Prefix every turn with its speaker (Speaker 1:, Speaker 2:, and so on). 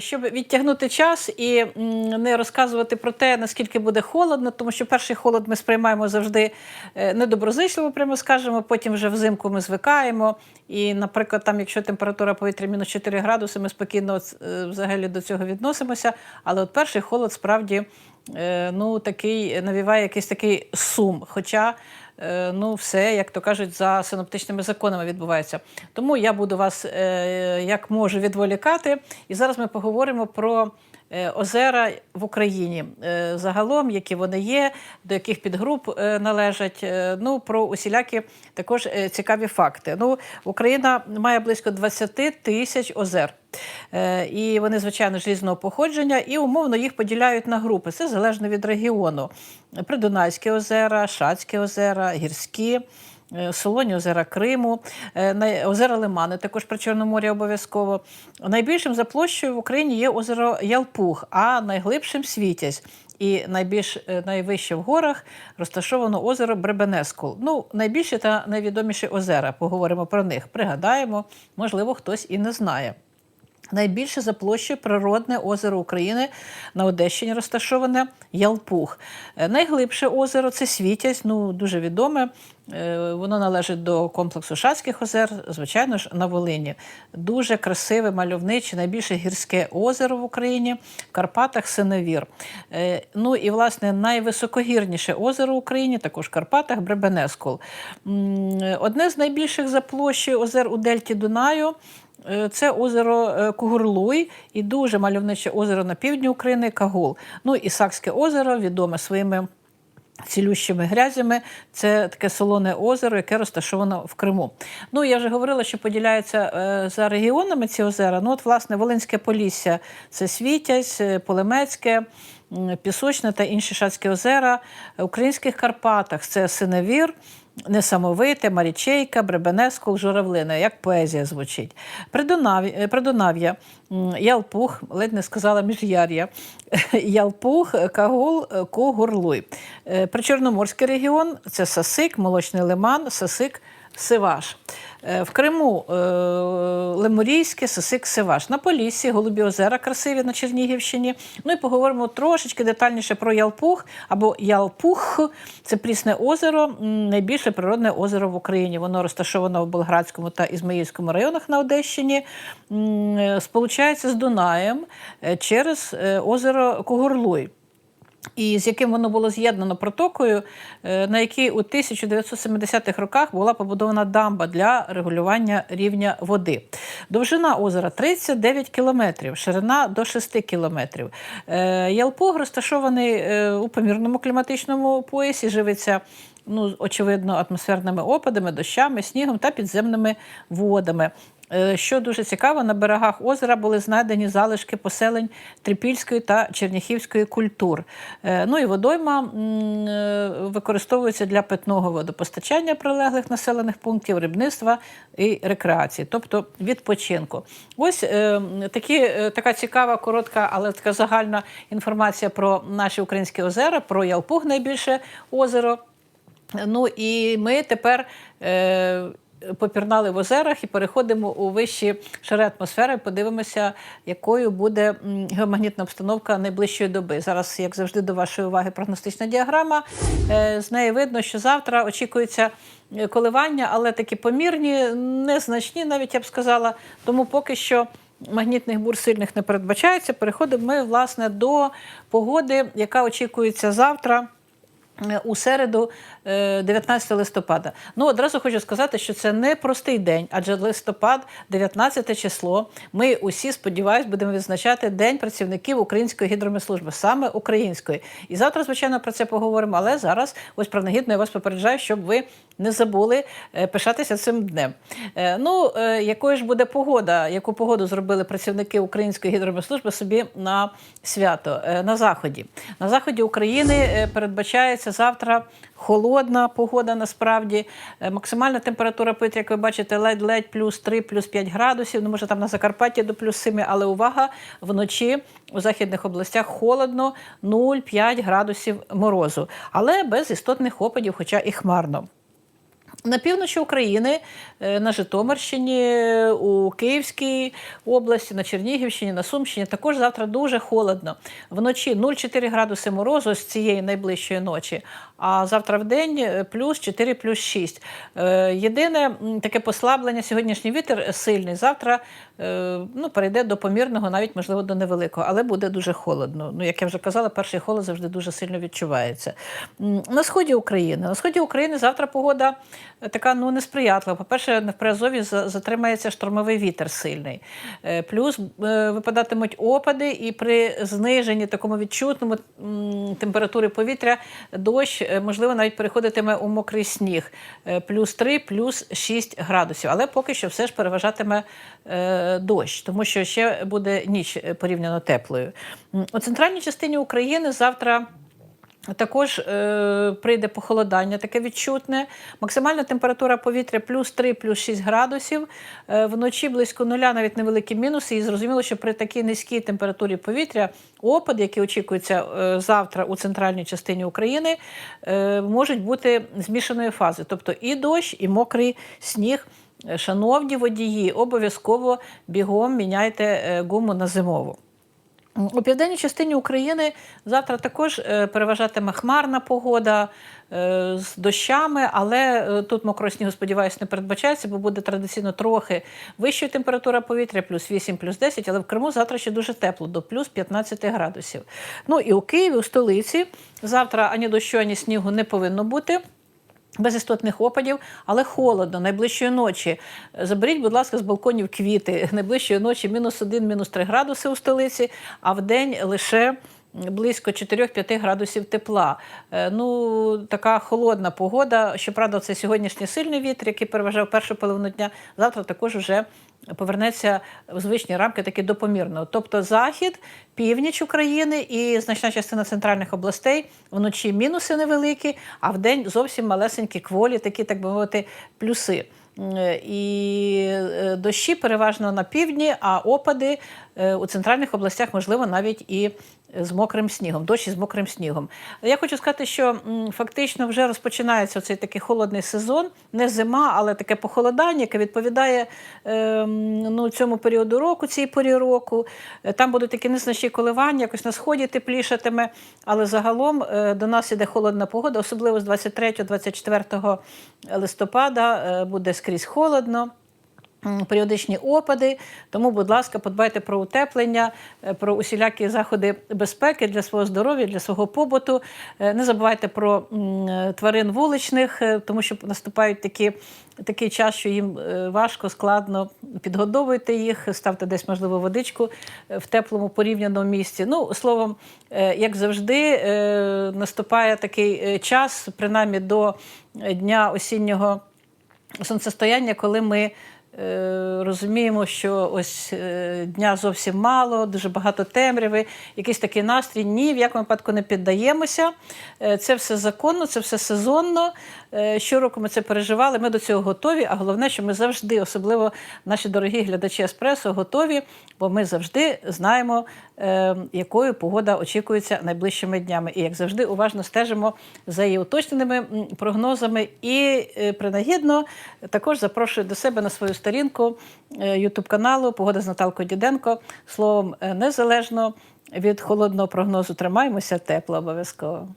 Speaker 1: щоб відтягнути час і не розказувати про те, наскільки буде холодно, тому що перший холод ми сприймаємо завжди е, недоброзичливо, прямо скажемо. Потім вже взимку ми звикаємо. І, наприклад, там, якщо температура повітря мінус 4 градуси, ми спокійно е, взагалі до цього відносимося. Але от перший холод справді е, ну, такий навіває якийсь такий сум. Хоча ну, все, як то кажуть, за синоптичними законами відбувається. Тому я буду вас е, як можу відволікати. І зараз ми поговоримо про. Е, Озера в Україні е, загалом, які вони є, до яких підгруп е, належать. Ну про усілякі також цікаві факти. Ну, Україна має близько 20 тисяч озер. І вони, звичайно, ж різного походження, і умовно їх поділяють на групи. Це залежно від регіону. Придунайські озера, Шацькі озера, гірські. Е, Солоні озера Криму, е, озера Лимани, також при Чорноморі обов'язково. Найбільшим за площею в Україні є озеро Ялпух, а найглибшим Світязь. І найбільш е, найвище в горах розташовано озеро Бребенескул. Ну, найбільші та найвідоміші озера. Поговоримо про них. Пригадаємо, можливо, хтось і не знає. Найбільше за площею природне озеро України на Одещині розташоване Ялпух. Е, Найглибше озеро це Світязь, ну дуже відоме. Е, Воно належить до комплексу Шацьких озер, звичайно ж, на Волині. Дуже красиве, мальовниче, найбільше гірське озеро в Україні, в Карпатах Синевір. Е, Ну і власне найвисокогірніше озеро в Україні, також в Карпатах Бребенескул. Одне з найбільших за площею озер у Дельті Дунаю. Е, Це озеро е, Кугурлуй і дуже мальовниче озеро на півдні України Кагул. Ну і Сакське озеро відоме своїми цілющими грязями. Це таке солоне озеро, яке розташовано в Криму. Ну я вже говорила, що поділяються е, за регіонами ці озера. Ну, от, власне, Волинське Полісся це Світязь, Полемецьке. Пісочне та інші шацькі озера, в українських Карпатах це Синевір, Несамовите, Марічейка, Бребенескул, Журавлина, як поезія звучить. Придунав'я, е, Придунав'я Ялпух, ледь не сказала Міжяр'я, Ялпух, Кагул, Когурлуй. Е, Причорноморський регіон це Сасик, Молочний Лиман, Сасик, Сиваш. Е, В Криму е, Лемурійське, Сосик, Сиваш. На Поліссі, Голубі озера красиві на Чернігівщині. Ну і поговоримо трошечки детальніше про Ялпух або Ялпух. Це Прісне озеро, найбільше природне озеро в Україні. Воно розташовано в Болградському та Ізмаїльському районах на Одещині. Е, Сполучається з Дунаєм через озеро Когурлуй і з яким воно було з'єднано протокою, е, на якій у 1970-х роках була побудована дамба для регулювання рівня води. Довжина озера 39 кілометрів, ширина до 6 кілометрів. Е, Ялпуг розташований е, у помірному кліматичному поясі, живиться. Ну, очевидно, атмосферними опадами, дощами, снігом та підземними водами. Е, Що дуже цікаво, на берегах озера були знайдені залишки поселень трипільської та черняхівської культур. Е, Ну і водойма е, використовується для питного водопостачання прилеглих населених пунктів, рибництва і рекреації, тобто відпочинку. Ось такі, така цікава, коротка, але така загальна інформація про наші українські озера, про Ялпуг найбільше озеро. Ну і ми тепер попірнали в озерах і переходимо у вищі шари атмосфери. Подивимося, якою буде геомагнітна обстановка найближчої доби. Зараз, як завжди, до вашої уваги прогностична діаграма. Е, з неї видно, що завтра очікується е, коливання, але такі помірні, незначні, навіть я б сказала. Тому поки що. Магнітних бур сильних не передбачається. Переходимо ми власне до погоди, яка очікується завтра. Е, У середу, е, 19 листопада. Ну, одразу хочу сказати, що це не простий день, адже листопад, 19 число. Ми усі, сподіваюсь, будемо відзначати День працівників Української гідромислужби, саме української. І завтра, звичайно, про це поговоримо. Але зараз, ось принагідно, я вас попереджаю, щоб ви не забули е, пишатися цим днем. Е, Ну, е, якою ж буде погода, яку погоду зробили працівники Української гідромислужби собі на свято е, на заході? На заході України е, передбачається завтра холодна погода. Насправді Е, максимальна температура повітря, як ви бачите, ледь-ледь плюс 3, плюс 5 градусів. Ну, може там на Закарпатті до плюс 7, але увага вночі у західних областях холодно 0,5 градусів морозу, але без істотних опадів, хоча і хмарно. На півночі України, е, на Житомирщині, у Київській області, на Чернігівщині, на Сумщині також завтра дуже холодно. Вночі 0,4 градуси морозу з цієї найближчої ночі, а завтра в день е, плюс 4, плюс 6. Е, Єдине таке послаблення, сьогоднішній вітер сильний. Завтра ну, перейде до помірного, навіть можливо до невеликого, але буде дуже холодно. Ну, як я вже казала, перший холод завжди дуже сильно відчувається. На сході України. На сході України завтра погода така ну, несприятлива. По-перше, в Приазові затримається штормовий вітер сильний. Е, Плюс е, випадатимуть опади, і при зниженні такому відчутному температури повітря дощ, е, можливо, навіть переходитиме у мокрий сніг. Плюс 3, плюс 6 градусів. Але поки що все ж переважатиме дощ, тому що ще буде ніч порівняно теплою. У центральній частині України завтра. Також е, прийде похолодання, таке відчутне. Максимальна температура повітря плюс 3, плюс 6 градусів. Е, вночі близько нуля, навіть невеликі мінуси. І зрозуміло, що при такій низькій температурі повітря опади, які очікуються е, завтра у центральній частині України, е, можуть бути змішаної фази. Тобто і дощ, і мокрий сніг. Е, Шановні водії, обов'язково бігом міняйте е, гуму на зимову. У південній частині України завтра також е, переважатиме хмарна погода е, з дощами, але е, тут мокрого снігу, сподіваюся, не передбачається, бо буде традиційно трохи вища температура повітря, плюс 8, плюс 10, але в Криму завтра ще дуже тепло, до плюс 15 градусів. Ну і у Києві, у столиці, завтра ані дощу, ані снігу не повинно бути. Без істотних опадів, але холодно, найближчої ночі. Заберіть, будь ласка, з балконів квіти. Найближчої ночі мінус один, мінус три градуси у столиці, а в день лише близько 4-5 градусів тепла. Е, Ну, така холодна погода. Щоправда, це сьогоднішній сильний вітер, який переважав першу половину дня. Завтра також вже повернеться в звичні рамки таки до помірного. Тобто захід, північ України і значна частина центральних областей вночі мінуси невеликі, а вдень зовсім малесенькі кволі, такі, так би мовити, плюси. Е, І е, дощі переважно на півдні, а опади у центральних областях, можливо, навіть і з мокрим снігом, дощ із мокрим снігом. Я хочу сказати, що фактично вже розпочинається цей такий холодний сезон, не зима, але таке похолодання, яке відповідає е, ну, цьому періоду року, цій порі року. Е, Там будуть такі незначні коливання, якось на сході теплішатиме, але загалом е, до нас іде холодна погода, особливо з 23-24 листопада е, буде скрізь холодно. Періодичні опади, тому, будь ласка, подбайте про утеплення, е, про усілякі заходи безпеки для свого здоров'я, для свого побуту. Е, Не забувайте про е, тварин вуличних, тому що наступають такі, такий час, що їм важко, складно. Підгодовуйте їх, ставте десь, можливо, водичку в теплому порівняному місці. Ну, словом, як завжди, наступає такий час, принаймні до дня осіннього сонцестояння, коли ми розуміємо, що ось е, дня зовсім мало, дуже багато темряви, якийсь такий настрій. Ні, в якому випадку не піддаємося. Е, це все законно, це все сезонно. Е, щороку ми це переживали, ми до цього готові. А головне, що ми завжди, особливо наші дорогі глядачі Еспресо, готові, бо ми завжди знаємо, е, якою погода очікується найближчими днями. І як завжди, уважно стежимо за її уточненими прогнозами. І е, принагідно також запрошую до себе на свою сторінку Ютуб каналу Погода з Наталкою Діденко. Словом, е, незалежно від холодного прогнозу, тримаємося тепло обов'язково.